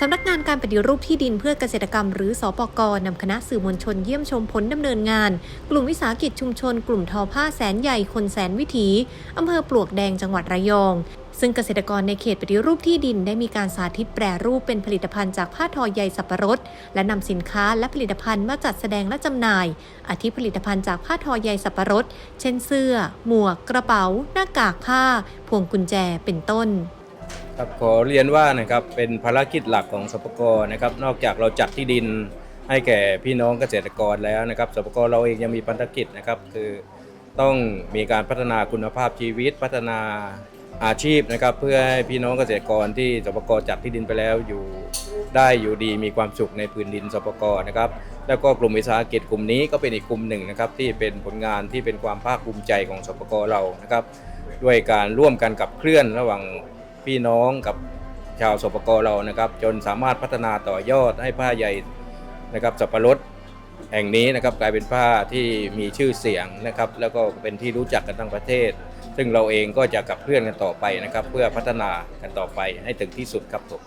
สำนักงานการปฏิรูปที่ดินเพื่อเกษตรกรรมหรือสปกรนำคณะสื่อมวลชนเยี่ยมชมผลดำเนินงาน กลุ่มวิสาหกิจชุมชน กลุ่มทอผ้าแสนใหญ่คนแสนวิถีอำเภอปลวกแดงจังหวัดระยอง ซึ่งเกษตรกรในเขตปฏิรูปที่ดินได้มีการสาธิตแปรรูปเป็นผลิตภัณฑ์จากผ้าทอใยสับปะรด และนำสินค้าและผลิตภัณฑ์มาจัดแสดงและจำหน่าย อาทิผลิตภัณฑ์จากผ้าทอใยสับปะรด เช่นเสื้อ หมวก กระเป๋า หน้ากากผ้า พวงกุญแจเป็นต้น ครับขอเรียนว่านะครับเป็นภารกิจหลักของสปกนะครับนอกจากเราจัดที่ดินให้แก่พี่น้องเกษตรกรแล้วนะครับสปกเราเองยังมีภารกิจนะครับคือต้องมีการพัฒนาคุณภาพชีวิต พัฒนาอาชีพนะครับเพื่อให้พี่น้องเกษตรกรที่สปกจัดที่ดินไปแล้วอยู่ได้อยู่ดีมีความสุขในพื้นดินสปกนะครับแล้วก็กลุ่มวิสาหกิจกลุ่มนี้ก็เป็นอีกกลุ่มหนึ่งนะครับที่เป็นผลงานที่เป็นความภาคภูมิใจของสปกเรานะครับด้วยการร่วมกันกับเคลื่อนระหว่าง พี่น้องกับชาวสปกเรานะครับ จนสามารถพัฒนาต่อยอดให้ผ้าใยนะครับสับปะรดแห่งนี้นะครับกลายเป็นผ้าที่มีชื่อเสียงนะครับ แล้วก็เป็นที่รู้จักกันทั้งประเทศ ซึ่งเราเองก็จะกับเพื่อนกันต่อไปนะครับ เพื่อพัฒนากันต่อไปให้ถึงที่สุดครับผม